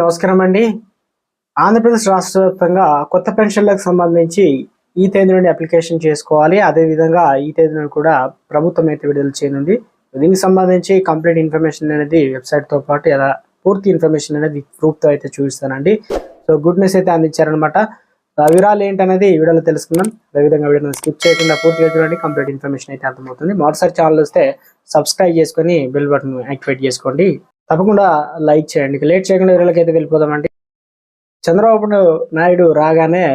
నమస్కారం అండి. ఆంధ్రప్రదేశ్ రాష్ట్ర వ్యాప్తంగా కొత్త పెన్షన్లకు సంబంధించి ఈ తేదీ నుండి అప్లికేషన్ చేసుకోవాలి. అదేవిధంగా ఈ తేదీ నుండి కూడా ప్రభుత్వం అయితే విడుదల చేయనుంది. దీనికి సంబంధించి కంప్లీట్ ఇన్ఫర్మేషన్ అనేది వెబ్సైట్తో పాటు ఎలా పూర్తి ఇన్ఫర్మేషన్ అనేది ప్రూఫ్తో అయితే చూపిస్తానండి. సో గుడ్ న్యూస్ అయితే అందించారనమాట వివరాలు ఏంటనేది వీడియోలో తెలుసుకుందాం. అదేవిధంగా వీడియోని స్కిప్ చేయకుండా పూర్తిగా చూడండి. కంప్లీట్ ఇన్ఫర్మేషన్ అయితే అర్థమవుతుంది. మరోసారి ఛానల్ వస్తే సబ్స్క్రైబ్ చేసుకొని బెల్ బటన్ యాక్టివేట్ చేసుకోండి. తప్పకుండా లైక్ చేయండి. లేట్ చేయకుండా వీడియోలోకి అయితే వెళ్ళిపోదామండి. చంద్రబాబు నాయుడు రాగానే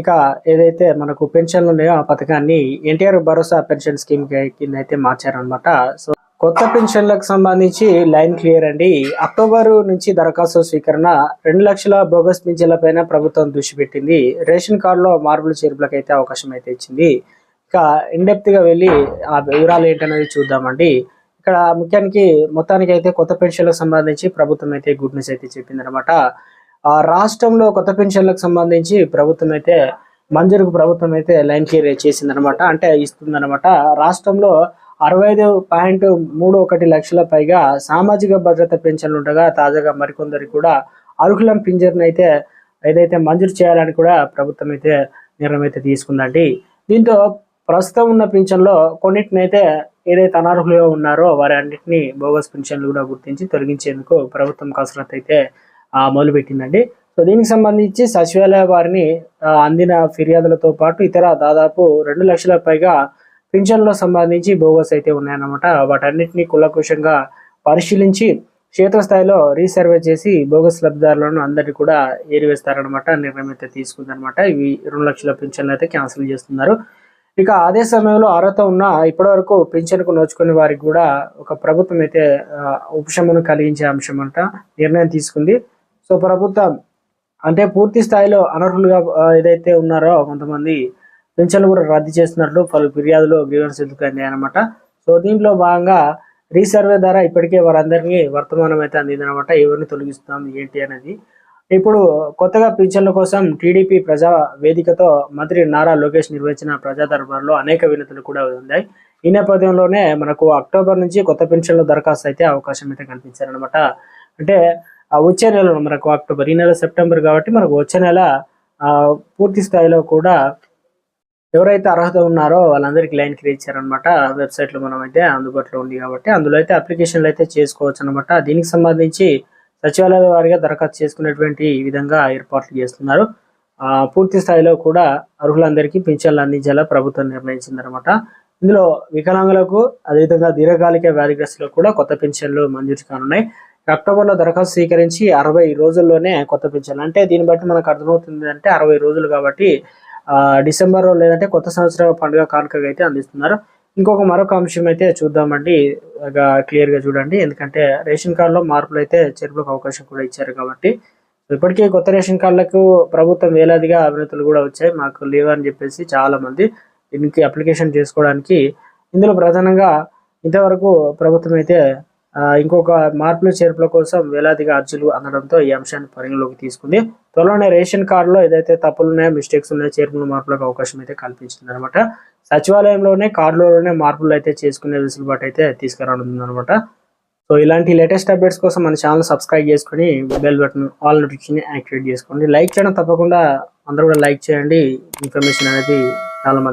ఇక ఏదైతే మనకు పెన్షన్లు ఉన్నాయో ఆ పథకాన్ని ఎన్టీఆర్ భరోసా పెన్షన్ స్కీమ్ కింద అయితే మార్చారనమాట సో కొత్త పెన్షన్లకు సంబంధించి లైన్ క్లియర్ అండి. అక్టోబర్ నుంచి దరఖాస్తు స్వీకరణ రెండు లక్షల బోగస్ పింఛన్లపైన ప్రభుత్వం దృష్టి పెట్టింది. రేషన్ కార్డులో మార్పులు చేర్పులకు అయితే అవకాశం అయితే ఇచ్చింది. ఇక ఇండెప్త్గా వెళ్ళి ఆ వివరాలు ఏంటనేది చూద్దామండి. ఇక్కడ ముఖ్యానికి మొత్తానికి అయితే కొత్త పెన్షన్లకు సంబంధించి ప్రభుత్వం అయితే గుడ్ న్యూస్ అయితే చెప్పింది అనమాట ఆ రాష్ట్రంలో కొత్త పెన్షన్లకు సంబంధించి ప్రభుత్వం అయితే మంజూరుకు ప్రభుత్వం అయితే లైన్ క్లియర్ చేసింది అనమాట అంటే ఇస్తుందన్నమాట. రాష్ట్రంలో అరవై ఐదు పాయింట్ మూడు ఒకటి లక్షల పైగా సామాజిక భద్రత పెన్షన్లు ఉండగా తాజాగా మరికొందరికి కూడా అర్హులం పింఛన్ అయితే ఏదైతే మంజూరు చేయాలని కూడా ప్రభుత్వం అయితే నిర్ణయం అయితే తీసుకుందండి. దీంతో ప్రస్తుతం ఉన్న పింఛన్లో కొన్నిటినైతే ఏదైతే అనర్హులుగా ఉన్నారో వారి అన్నింటినీ బోగస్ పెన్షన్లు కూడా గుర్తించి తొలగించేందుకు ప్రభుత్వం కసరత్తు అయితే మొదలుపెట్టిందండి. సో దీనికి సంబంధించి సచివాలయ వారిని అందిన ఫిర్యాదులతో పాటు ఇతర దాదాపు రెండు లక్షల పైగా పింఛన్లకు సంబంధించి బోగస్ అయితే ఉన్నాయన్నమాట. వాటన్నిటిని కులకుశంగా పరిశీలించి క్షేత్రస్థాయిలో రీసర్వే చేసి బోగస్ లబ్ధిదారులను అందరినీ కూడా ఏరివేస్తారనమాట నిర్ణయం అయితే తీసుకుందనమాట ఇవి రెండు లక్షల పింఛన్లు అయితే క్యాన్సిల్ చేస్తున్నారు. ఇక అదే సమయంలో అర్హత ఉన్న ఇప్పటివరకు పింఛన్కు నోచుకునే వారికి కూడా ఒక ప్రభుత్వం అయితే ఉపశమనం కలిగించే అంశం అంట నిర్ణయం తీసుకుంది. సో ప్రభుత్వం అంటే పూర్తి స్థాయిలో అనర్హులుగా ఏదైతే ఉన్నారో కొంతమంది పింఛన్లు కూడా రద్దు చేస్తున్నట్లు పలు ఫిర్యాదులు గ్రీవెన్స్ ఎదుర్కొంది అనమాట సో దీంట్లో భాగంగా రీసర్వే ద్వారా ఇప్పటికే వారందరికీ వర్తమానం అయితే అందిందనమాట ఎవరిని తొలగిస్తాం ఏంటి అనేది. ఇప్పుడు కొత్తగా పింఛన్ల కోసం టీడీపీ ప్రజా వేదికతో మంత్రి నారా లోకేష్ నిర్వహించిన ప్రజా దర్బార్లో అనేక వినతులు కూడా ఉన్నాయి. ఈ నేపథ్యంలోనే మనకు అక్టోబర్ నుంచి కొత్త పెన్షన్ల దరఖాస్తు అయితే అవకాశం అయితే కనిపించారనమాట అంటే ఆ వచ్చే నెలలో మనకు అక్టోబర్ ఈ నెల సెప్టెంబర్ కాబట్టి మనకు వచ్చే నెల ఆ, పూర్తి స్థాయిలో కూడా ఎవరైతే అర్హత ఉన్నారో వాళ్ళందరికీ లైన్ క్రియేట్ ఇచ్చారనమాట వెబ్సైట్లో మనం అయితే అందుబాటులో ఉంది కాబట్టి అందులో అయితే అప్లికేషన్లు అయితే చేసుకోవచ్చు అనమాట దీనికి సంబంధించి సచివాలయాల వారిగా దరఖాస్తు చేసుకునేటువంటి ఈ విధంగా ఏర్పాట్లు చేస్తున్నారు. పూర్తి స్థాయిలో కూడా అర్హులందరికీ పింఛన్లు అందించేలా ప్రభుత్వం నిర్ణయించిందనమాట ఇందులో వికలాంగులకు అదేవిధంగా దీర్ఘకాలిక వ్యాధిగ్రస్తులకు కూడా కొత్త పింఛన్లు మంజూరు కానున్నాయి. అక్టోబర్లో దరఖాస్తు స్వీకరించి అరవై రోజుల్లోనే కొత్త పింఛన్లు. అంటే దీన్ని బట్టి మనకు అర్థమవుతుంది అంటే అరవై రోజులు కాబట్టి డిసెంబర్ లేదంటే కొత్త సంవత్సరం పండుగ కానుకగా అయితే అందిస్తున్నారు. ఇంకొక మరొక అంశం అయితే చూద్దామండి. క్లియర్గా చూడండి. ఎందుకంటే రేషన్ కార్డులో మార్పులు అయితే చేర్పులకు అవకాశం కూడా ఇచ్చారు కాబట్టి. ఇప్పటికే కొత్త రేషన్ కార్డులకు ప్రభుత్వం వేలాదిగా అవినతులు కూడా వచ్చాయి. మాకు లేవు అని చెప్పేసి చాలా మంది దీనికి అప్లికేషన్ చేసుకోవడానికి ఇందులో ప్రధానంగా ఇంతవరకు ప్రభుత్వం అయితే ఇంకొక మార్పులు చేర్పుల కోసం వేలాదిగా అర్జీలు అందడంతో ఈ అంశాన్ని పరిగణలోకి తీసుకుంది. త్వరలోనే రేషన్ కార్డులో ఏదైతే తప్పులు ఉన్నాయో మిస్టేక్స్ ఉన్నాయో చేర్పుల మార్పులకు అవకాశం అయితే కల్పించింది అనమాట సచివాలయంలోనే కార్డులలోనే మార్పులు అయితే చేసుకునే వెసులుబాటు అయితే తీసుకురానుంది అనమాట సో ఇలాంటి లేటెస్ట్ అప్డేట్స్ కోసం మన ఛానల్ సబ్స్క్రైబ్ చేసుకొని bell button all notification activate చేసుకోండి. లైక్ చేయడం తప్పకుండా అందరూ కూడా లైక్ చేయండి. ఇన్ఫర్మేషన్ అనేది చాలా మంది